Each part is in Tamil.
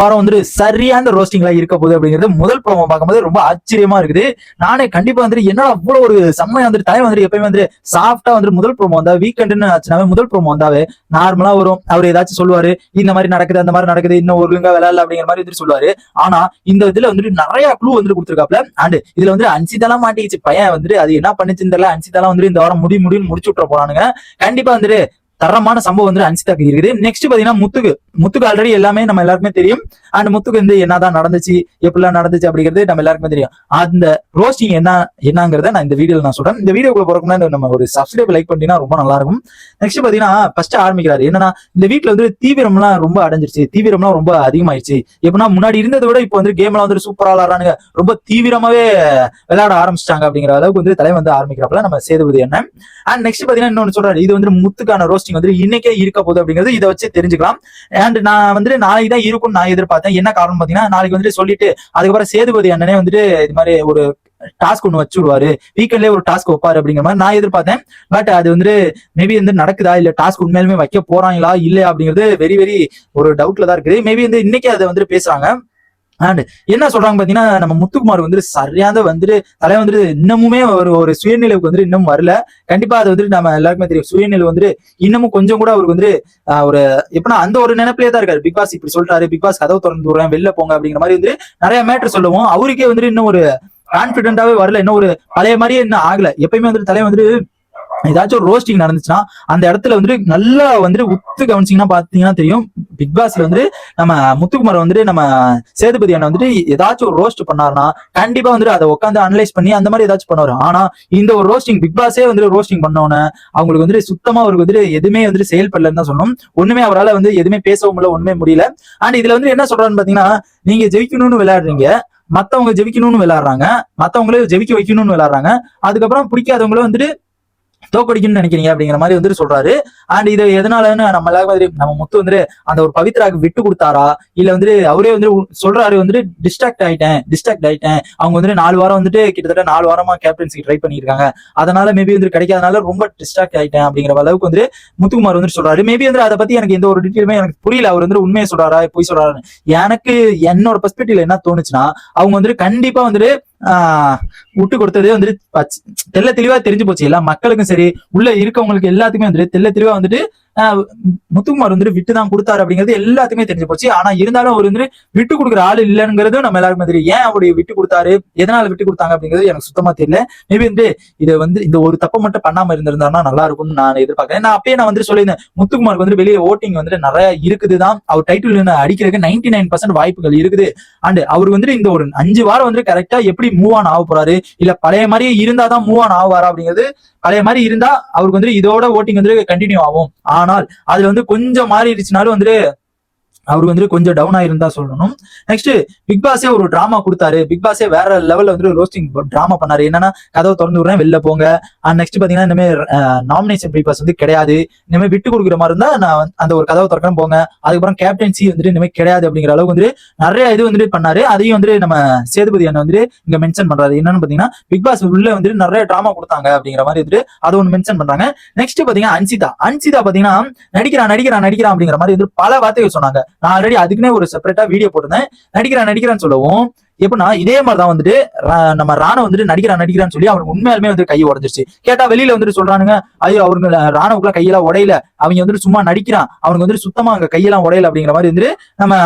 வாரம் வந்துட்டு சரியான ரோஸ்டிங்ல இருக்க போகுது அப்படிங்கிறது முதல் ப்ரோமோ பார்க்கும்போது ரொம்ப ஆச்சரியமா இருக்குது. நானே கண்டிப்பா வந்துட்டு என்னடா அவ்வளவு ஒரு செம்மையா வந்துட்டு தலைவன் வந்துட்டு எப்பயுமே வந்து சாஃப்டா வந்துட்டு முதல் ப்ரோமோ வந்தா வீக்கெண்டுன்னு ஆச்சுனாவே முதல் ப்ரோமோ வந்தாவே நார்மலா வரும். அவர் ஏதாச்சும் சொல்லுவாரு இந்த மாதிரி நடக்குது அந்த மாதிரி நடக்குது இன்னும் ஒழுங்கா விளையாடல அப்படிங்கிற மாதிரி வந்துட்டு சொல்லுவாரு. ஆனா இந்த இதுல வந்துட்டு நிறைய க்ளூ வந்துட்டு கொடுத்துருக்காப்ல. அண்ட் இதுல வந்து அன்சிதாலாம் மாட்டிக்கிச்சு. பையன் வந்துட்டு அது என்ன பண்ணுச்சுன்னு தெரியல. அன்சிதாலாம் வந்துட்டு இந்த வாரம் முடி முடின்னு முடிச்சு விட்டுற போறானுங்க. கண்டிப்பா வந்துட்டு தரமான சம்பவம் வந்து அன்சிதாக்கு இருக்குது. நெக்ஸ்ட் பாத்தீங்கன்னா முத்துக்கு. முத்துக்கு ஆல்ரெடி எல்லாமே நம்ம எல்லாருக்குமே தெரியும். அண்ட் முத்துக்கு வந்து என்னதான் நடந்துச்சு எப்படிலாம் நடந்துச்சு அப்படிங்கிறது நம்ம எல்லாருக்குமே தெரியும். அந்த ரோஸ்டிங் என்ன என்னங்கிறத நான் இந்த வீடியோல நான் சொல்றேன். இந்த வீடியோக்குள்ள போறதுக்கு நம்ம ஒரு சப்ஸ்கிரைப் லைக் பண்ணிட்டீங்கன்னா ரொம்ப நல்லா இருக்கும் நெக்ஸ்ட் பாத்தீங்கன்னா ஃபர்ஸ்ட் ஆரம்பிக்கிறாரு. என்னன்னா இந்த வீட்ல வந்து தீவிரம்லாம் ரொம்ப அடைஞ்சிருச்சு. தீவிரம்லாம் ரொம்ப அதிகமாயிருச்சு. எப்படின்னா முன்னாடி இருந்ததை விட இப்போ வந்து கேம்லாம் வந்து சூப்பரா விளாடுறானுங்க ரொம்ப தீவிரமாவே விளையாட ஆரம்பிச்சிட்டாங்க அப்படிங்கிற அளவுக்கு வந்து தலைவர் வந்து ஆரம்பிக்கிறப்பல. நம்ம சேதுபதி என்ன அண்ட் நெக்ஸ்ட் பாத்தீங்கன்னா இன்னொன்னு சொல்றாரு. இது வந்து முத்துக்கான ரோஸ்டிங் வந்து இன்னைக்கே இருக்க போகுது அப்படிங்கிறது இதை வச்சு தெரிஞ்சுக்கலாம். அண்ட் நான் வந்துட்டு நாளைக்கு தான் இருக்கும்னு நான் எதிர்பார்த்தேன். என்ன காரணம் பாத்தீங்கன்னா நாளைக்கு வந்துட்டு சொல்லிட்டு அதுக்கப்புறம் சேதுபதி அண்ணனே வந்துட்டு இது மாதிரி ஒரு டாஸ்க் ஒன்று வச்சு விடுவாரு. வீக்கெண்ட்லேயே ஒரு டாஸ்க் வைப்பாரு அப்படிங்கிற மாதிரி நான் எதிர்பார்த்தேன். பட் அது வந்து மேபி வந்து நடக்குதா? இல்ல டாஸ்க் உண்மையிலுமே வைக்க போறாங்களா? இல்லையா அப்படிங்கிறது வெரி வெரி ஒரு டவுட்ல தான் இருக்குது. மேபி வந்து இன்னைக்கு அதை வந்துட்டு பேசுறாங்க. அண்ட் என்ன சொல்றாங்க பாத்தீங்கன்னா நம்ம முத்துக்குமார் வந்து சரியான வந்துட்டு தலை வந்துட்டு இன்னமுமே ஒரு ஒரு சுயநிலைவுக்கு வந்துட்டு இன்னும் வரல. கண்டிப்பா அது வந்துட்டு நம்ம எல்லாருக்குமே தெரியும். சுயநிலை வந்துட்டு இன்னமும் கொஞ்சம் கூட அவருக்கு வந்து ஒரு எப்படின்னா அந்த ஒரு நினைப்பிலே தான் இருக்காரு. பிக் பாஸ் இப்படி சொல்றாரு பிக் பாஸ் கதவு திறந்து விடுறேன் வெளில போங்க அப்படிங்கிற மாதிரி வந்து நிறைய மேட்டர் சொல்லுவோம். அவருக்கே வந்துட்டு இன்னும் ஒரு கான்பிடென்டாவே வரல. இன்னும் ஒரு பழைய மாதிரியே இன்னும் ஆகல. எப்பயுமே வந்துட்டு தலை வந்துட்டு ஏதாச்சும் ஒரு ரோஸ்டிங் நடந்துச்சுன்னா அந்த இடத்துல வந்துட்டு நல்லா வந்துட்டு உத்து கவனிச்சிங்கன்னா பாத்தீங்கன்னா தெரியும். பிக் பாஸ்ல வந்து நம்ம முத்துக்குமார் வந்துட்டு நம்ம சேதுபதி அண்ணன் வந்துட்டு ஏதாச்சும் ஒரு ரோஸ்ட் பண்ணாருன்னா கண்டிப்பா வந்துட்டு அதை உட்காந்து அனலைஸ் பண்ணி அந்த மாதிரி ஏதாச்சும் பண்ணுவாரு. ஆனா இந்த ஒரு ரோஸ்டிங் பிக் பாஸே வந்துட்டு ரோஸ்டிங் பண்ணோன்னு அவங்களுக்கு வந்துட்டு சுத்தமா அவருக்கு வந்துட்டு எதுவுமே வந்துட்டு செயல்படலன்னு தான் சொன்னோம் ஒண்ணுமே அவரால் வந்து எதுவுமே பேசவும் முடியல ஒண்ணுமே முடியல. அண்ட் இதுல வந்து என்ன சொல்றான்னு பாத்தீங்கன்னா நீங்க ஜெயிக்கணும்னு விளையாடுறீங்க மத்தவங்க ஜெயிக்கணும்னு விளையாடுறாங்க மத்தவங்களே ஜெயிக்க வைக்கணும்னு விளையாடுறாங்க அதுக்கப்புறம் பிடிக்காதவங்களும் வந்துட்டு தோக்கடிக்கும்னு நினைக்கிறீங்க அப்படிங்கிற மாதிரி வந்துட்டு சொல்றாரு. அண்ட் இது எதனாலன்னு நம்ம எல்லாரும் மாதிரி நம்ம முத்து வந்துட்டு அந்த ஒரு பவித்ராக்கு விட்டு கொடுத்தாரா? இல்ல வந்துட்டு அவரே வந்து சொல்றாரு வந்துட்டு டிஸ்ட்ராக்ட் ஆயிட்டேன் டிஸ்ட்ராக்ட் ஆயிட்டேன். அவங்க வந்துட்டு நாலு வாரம் வந்துட்டு கிட்டத்தட்ட நாலு வாரமா கேப்டன்சிக்கு ட்ரை பண்ணியிருக்காங்க. அதனால மேபி வந்து கிடைக்காதனால ரொம்ப டிஸ்ட்ராக்ட் ஆயிட்டேன் அப்படிங்கிற அளவுக்கு வந்து முத்துக்குமார் வந்துட்டு சொல்றாரு. மேபி வந்து அதை பத்தி எனக்கு எந்த ஒரு டீட்டெயிலுமே எனக்கு புரியல. அவர் வந்து உண்மையை சொல்றாரா போய் சொல்றாரு எனக்கு என்னோட பெர்ஸ்பெக்டிவ்ல என்ன தோணுச்சுன்னா அவங்க வந்துட்டு கண்டிப்பா வந்துட்டு விட்டு கொடுத்ததே வந்துட்டு தெல்ல தெள்ள தெளிவா தெரிஞ்சு போச்சு. எல்லா மக்களுக்கும் சரி உள்ள இருக்கவங்களுக்கு எல்லாத்துக்குமே வந்துட்டு தெள்ள தெளிவா வந்துட்டு முத்துக்குமார் வந்துட்டு விட்டு தான் கொடுத்தாரு அப்படிங்கிறது எல்லாத்துக்குமே தெரிஞ்சு போச்சு. ஆனா இருந்தாலும் அவர் வந்துட்டு விட்டு கொடுக்குற ஆள் இல்லைங்கிறதும் நம்ம எல்லாருக்குமே தெரியும். ஏன் அவருடைய விட்டு கொடுத்தாரு? எதனால விட்டு கொடுத்தாங்க அப்படிங்கிறது எனக்கு சுத்தமா தெரியல. மேபி வந்து இதை வந்து இந்த ஒரு தப்பை மட்டும் பண்ணாம இருந்திருந்தாருன்னா நல்லா இருக்கும்னு நான் எதிர்பார்க்கிறேன். நான் அப்பயே நான் வந்து சொல்லியிருந்தேன் முத்துக்குமாருக்கு வந்து வெளியே ஓட்டிங் வந்துட்டு நிறைய இருக்குதுதான். அவர் டைட்டில் அடிக்கிறதுக்கு நைன்டி நைன் பர்சன்ட் வாய்ப்புகள் இருக்குது. அண்ட் அவர் வந்துட்டு இந்த ஒரு அஞ்சு வாரம் வந்து கரெக்டா எப்படி மூவ் ஆன் ஆக போறாரு? இல்ல பழைய மாதிரியே இருந்தாதான் மூவ் ஆன் ஆவாரா அப்படிங்கிறது அதே மாதிரி இருந்தா அவருக்கு வந்து இதோட ஓட்டிங் வந்து கண்டினியூ ஆகும். ஆனால் அதுல வந்து கொஞ்சம் மாறிடுச்சுனாலும் வந்து அவர் வந்து கொஞ்சம் டவுன் ஆயிருந்தா சொல்லணும். நெக்ஸ்ட் பிக் பாஸே ஒரு டிராமா கொடுத்தாரு. பிக் பாஸே வேற லெவல்ல வந்து ரோஸ்டிங் டிராமா பண்ணாரு. என்னன்னா கதவை திறந்து விடுறேன் வெளில போங்க. அண்ட் நெக்ஸ்ட் பாத்தீங்கன்னா இனிமே நாமினேஷன் பேப்பர்ஸ் வந்து கிடையாது. இனிமே விட்டு கொடுக்குற மாதிரி இருந்தா நான் அந்த ஒரு கதவை திறக்கணும் போங்க. அதுக்கப்புறம் கேப்டன்சி வந்துட்டு இனிமே கிடையாது அப்படிங்கிற அளவுக்கு வந்து நிறைய இது வந்துட்டு பண்ணாரு. அதையும் வந்து நம்ம சேதுபதி அண்ணன் வந்து இங்க மென்ஷன் பண்றாரு. என்னன்னு பாத்தீங்கன்னா பிக் பாஸ் உள்ள வந்து நிறைய டிராமா கொடுத்தாங்க அப்படிங்கிற மாதிரி வந்துட்டு அதை ஒன்று மென்ஷன் பண்றாங்க. நெக்ஸ்ட் பாத்தீங்கன்னா அன்சிதா. அன்சிதா பாத்தீங்கன்னா நடிக்கிறான் நடிக்கிறான் நடிக்கிறான் அப்படிங்கிற மாதிரி வந்து பல வார்த்தைகள் சொன்னாங்க. நான் ஆல்ரெடி அதுக்குன்னே ஒரு செப்பரேட்டா வீடியோ போட்டிருந்தேன். நடிக்கிறான் நடிக்கிறான்னு சொல்லவும் எப்படின்னா இதே மாதிரிதான் வந்துட்டு ரா- நம்ம ராணா வந்துட்டு நடிக்கிறான் நடிக்கிறான்னு சொல்லி அவனுக்கு உண்மையாலுமே வந்து கை உடஞ்சிருச்சு. கேட்டா வெளியில வந்துட்டு சொல்றானுங்க ஐயோ அவருக்கு ராணுவுக்குலாம் கையெல்லாம் உடையல. அவங்க வந்துட்டு சும்மா நடிக்கிறான். அவனுக்கு வந்துட்டு சுத்தமா அங்க கையெல்லாம் உடையல அப்படிங்கிற மாதிரி வந்துட்டு நம்ம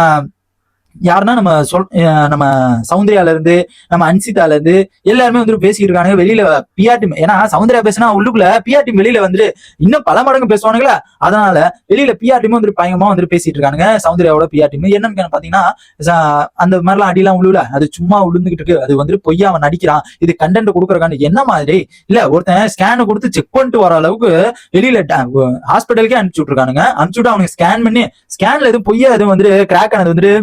யாருன்னா நம்ம சொல் நம்ம சௌந்தர்யால இருந்து நம்ம அன்சிதால இருந்து எல்லாருமே வந்து பேசிட்டு இருக்காங்க வெளியில பிஆர் டீம் ஏன்னா சௌந்தர்யா பேசினா உள்ளுக்குள்ள பிஆர் டீம் வெளியில வந்துட்டு இன்னும் பல மடங்கு பேசுவானுங்களா? அதனால வெளியில பிஆர் டீம் வந்துட்டு பயங்கரமா வந்துட்டு பேசிட்டு இருக்கானுங்க. சௌந்தர்யாவோட பிஆர் டீம் என்னன்னு பாத்தீங்கன்னா அந்த மாதிரிலாம் அடிலாம் உழுவுல அது சும்மா உளுந்துகிட்டு இருக்கு. அது வந்துட்டு பொய்யா அவன் நடிக்கிறான். இது கண்டென்ட் கொடுக்குறக்கான என்ன மாதிரி? இல்ல ஒருத்தன் ஸ்கேனு கொடுத்து செக் பண்ணிட்டு வர அளவுக்கு வெளியில ஹாஸ்பிட்டலுக்கே அனுப்பிச்சு விட்டுருக்கானுங்க அனுப்பிச்சு விட்டு அவனுக்கு ஸ்கேன் பண்ணி ஸ்கேன்ல எதுவும் பொய்யா எதுவும் வந்துட்டு கிராக் ஆனது வந்துட்டு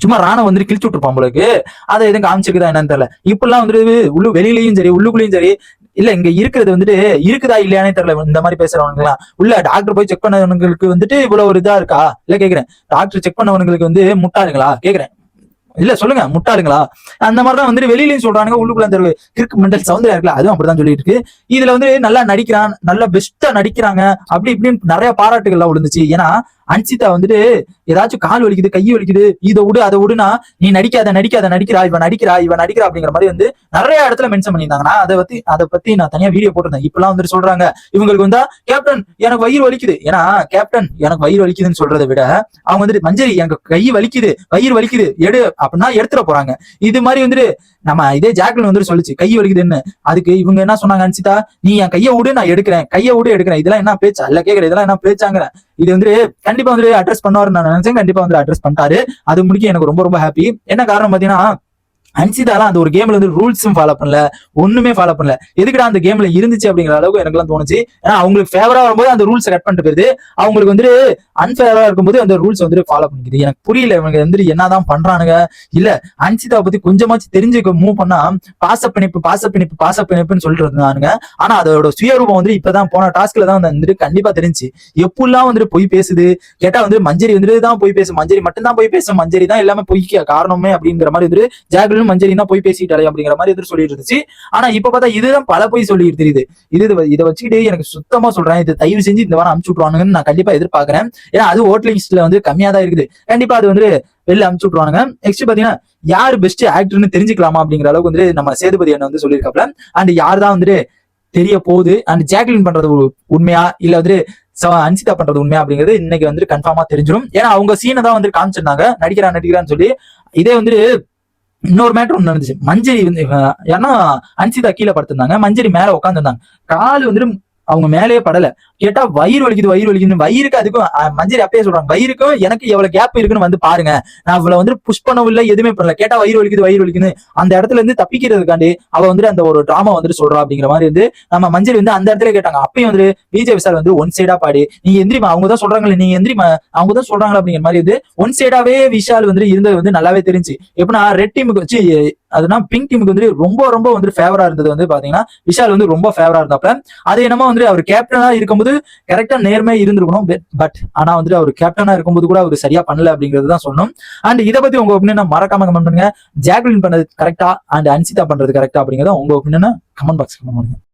சும்மா ராணம் வந்துட்டு கிழிச்சு விட்டுருப்பான் உங்களுக்கு அதை எதுவும் காமிச்சிருக்குதா என்னன்னு தெரியல. இப்பெல்லாம் வந்துட்டு உள்ளு வெளியிலயும் சரி உள்ளுக்குள்ளயும் சரி. இல்ல இங்க இருக்கிறது வந்துட்டு இருக்குதா இல்லையானே தெரியல. இந்த மாதிரி பேசுறவனுங்கலாம். உள்ள டாக்டர் போய் செக் பண்ணவனுங்களுக்கு வந்துட்டு இவ்வளவு ஒரு இதா இருக்கா? இல்ல கேக்குறேன். டாக்டர் செக் பண்ணவனுங்களுக்கு வந்து முட்டாளுங்களா? கேக்குறேன். இல்ல சொல்லுங்க. முட்டாளுங்களா? அந்த மாதிரிதான் வந்துட்டு வெளியிலயும் சொல்றானுங்க உள்ளுக்குள்ள அந்த கிறுக்கு மெண்டல் சவுந்தரியா இருக்குல்ல அதுவும் அப்படிதான் சொல்லிட்டு இருக்கு. இதுல வந்து நல்லா நடிக்கிறான் நல்லா பெஸ்டா நடிக்கிறாங்க. அப்படி இப்படின்னு நிறைய பாராட்டுகள்லாம் விழுந்துச்சு. ஏன்னா அன்சிதா வந்துட்டு ஏதாச்சும் கால் வலிக்குது கை வலிக்குது இதை விடு அதை விடுனா நீ நடிக்காத நடிக்காத நடிக்கிறா இவன் நடிக்கிறா இவன் நடிக்கிறா அப்படிங்கிற மாதிரி வந்து நிறைய இடத்துல மென்ஷன் பண்ணியிருந்தாங்கன்னா அதை பத்தி அதை பத்தி நான் தனியா வீடியோ போட்டிருந்தேன். இப்பெல்லாம் வந்துட்டு சொல்றாங்க. இவங்களுக்கு வந்தா கேப்டன் எனக்கு வயிறு வலிக்குது. ஏன்னா கேப்டன் எனக்கு வயிறு வலிக்குதுன்னு சொல்றதை விட அவங்க வந்துட்டு மஞ்சரி எனக்கு கை வலிக்குது வயிறு வலிக்குது எடு அப்படின்னா எடுத்துட போறாங்க. இது மாதிரி வந்துட்டு நம்ம இதே ஜாக்லின் வந்துட்டு சொல்லுச்சு கை வலிக்குதுன்னு. அதுக்கு இவங்க என்ன சொன்னாங்க அன்சிதா நீ என் கையை விடு நான் எடுக்கிறேன். கையை விடு எடுக்கிறேன். இதெல்லாம் என்ன பேச்சு? அல்ல கேக்குறேன் இதெல்லாம் என்ன பேச்சாங்கிறேன்? இது வந்து கண்டிப்பா வந்து அட்ரஸ் பண்ணுவாருன்னு நான் நினைச்சேன். கண்டிப்பா வந்து அட்ரஸ் பண்ணிட்டாரு. அது முடிக்க எனக்கு ரொம்ப ரொம்ப ஹாப்பி என்ன காரணம் பாத்தீங்கன்னா அன்சிதாலாம் அந்த ஒரு கேம்ல வந்து ரூல்ஸும் ஃபாலோ பண்ணல ஒண்ணுமே ஃபாலோ பண்ணல. எதுக்குடா அந்த கேம்ல இருந்துச்சு அப்படிங்கிற அளவுக்கு எனக்குலாம் தோணுச்சு. ஏன்னா அவங்களுக்கு ஃபேவரா வரும்போது அந்த ரூல்ஸ் கட் பண்ணிட்டு போயிருது. அவங்களுக்கு வந்துட்டு அன்ஃபேவரா இருக்கும்போது அந்த ரூல்ஸ் வந்துட்டு ஃபாலோ பண்ணிக்குது. எனக்கு புரியல இவங்க வந்து என்னதான் பண்றானுங்க. இல்ல அன்சிதாவை பத்தி கொஞ்சமாச்சும் தெரிஞ்சுக்க மூவ் பண்ணா பாச பிணைப்பு பாச பிணைப்பு பாச பிணைப்புன்னு சொல்லிட்டு இருந்தானுங்க. ஆனா அதோட சுயரூபம் வந்து இப்பதான் போன டாஸ்க்ல தான் வந்துட்டு கண்டிப்பா தெரிஞ்சு எப்படிலாம் வந்துட்டு பொய் பேசுது? கேட்டா வந்து மஞ்சரி வந்துட்டு தான் போய் பேசும். மஞ்சரி மட்டும் தான் போய் பேசும். மஞ்சரி தான் எல்லாமே பொய்க்க காரணமே அப்படிங்கிற மாதிரி வந்துட்டு ஜாக்லின் மஞ்சரி தான் போய் பேசிட்டாலே அப்படிங்கிற மாதிரி எதிர்த்து சொல்லிட்டு இருந்துச்சு. ஆனா இப்ப பார்த்தா இதுதான் பல போய் சொல்லிட்டு தெரியுது. இது இதை வச்சுக்கிட்டு எனக்கு சுத்தமா சொல்றேன். இது தயவு செஞ்சு இந்த வாரம் அமுச்சு விட்டுருவானுங்கன்னு நான் கண்டிப்பா எதிர்பார்க்கறேன். ஏன்னா அது ஓட் லிஸ்ட்ல வந்து கம்மியா தான் இருக்குது. கண்டிப்பா அது வந்து வெளில அமுச்சு விட்டுருவானுங்க. நெக்ஸ்ட் பாத்தீங்கன்னா யார் பெஸ்ட் ஆக்டர்னு தெரிஞ்சுக்கலாமா அப்படிங்கிற அளவுக்கு வந்து நம்ம சேதுபதி அண்ணன் வந்து சொல்லியிருக்காப்ல அண்ட் யார் தான் வந்துட்டு தெரிய போகுது? அண்ட் ஜாக்லின் பண்றது உண்மையா? இல்ல வந்துட்டு ச- அன்சிதா பண்றது உண்மையா அப்படிங்கிறது இன்னைக்கு வந்துட்டு கன்ஃபார்மா தெரிஞ்சிடும். ஏன்னா அவங்க சீனை தான் வந்து காமிச்சிருந்தாங்க. நடிக்கிறா நடிக்கிறான்னு சொல்லி. இதே வந்துட்டு இன்னொரு மேட்டர் ஒன்று நடந்துச்சு. மஞ்சரி வந்து ஏன்னா அன்சிதா கீழே படுத்திருந்தாங்க. மஞ்சரி மேல உட்காந்துருந்தாங்க கால் வந்துட்டு அவங்க மேலேயே படல. கேட்டா வயிறு வலிக்குது வயிறு வலிக்குது. வயிறுக்கு அதுக்கும் மஞ்சள் அப்பயே சொல்றாங்க. வயிறுக்கும் எனக்கு எவ்வளவு கேப் இருக்குன்னு வந்து பாருங்க. நான் இவ்வளவு வந்து புஷ் பண்ணவும் இல்லை எதுவுமே பண்ணல. கேட்டா வயிறு வலிக்குது வயிறு வலிக்குது அந்த இடத்துல இருந்து தப்பிக்கிறதுக்காண்டி அவ வந்துட்டு அந்த ஒரு டிராமா வந்துட்டு சொல்றா அப்படிங்கிற மாதிரி வந்து நம்ம மஞ்சள் வந்து அந்த இடத்துல கேட்டாங்க. அப்பயும் வந்து விஜய் விசால் வந்து ஒன் சைடா பாடி நீ எந்திரிமா அவங்க தான் சொல்றாங்களே நீ எந்திரிமா அவங்க தான் சொல்றாங்களா? அப்படிங்கிற மாதிரி வந்து ஒன் சைடாவே விஷால் வந்து இருந்தது வந்து நல்லாவே தெரிஞ்சு. எப்படின்னா ரெட் டீமுக்கு வச்சு அதுனா பிங்க் டீமுக்கு வந்து ரொம்ப ரொம்ப வந்து ஃபேவரா இருந்தது வந்து பாத்தீங்கன்னா விஷால் வந்து ரொம்ப ஃபேவரா இருந்தாப்ல. அது என்னமோ வந்து அவர் கேப்டனா இருக்கும்போது கரெக்டா நேர்மையா இருந்திருக்கணும். பட் ஆனா வந்துட்டு அவர் கேப்டனா இருக்கும்போது கூட அவர் சரியா பண்ணல அப்படிங்கிறது தான் சொன்னோம் அண்ட் இதை பத்தி உங்க ஒப்பீனியன் மறக்காம கமெண்ட் பண்ணுங்க. ஜாக்லின் பண்ணது கரெக்டா அண்ட் அன்சிதா பண்றது கரெக்டா அப்படிங்கிறத உங்க ஒப்பீனியன் கமெண்ட் பாக்ஸ் கமெண்ட் பண்ணுங்க.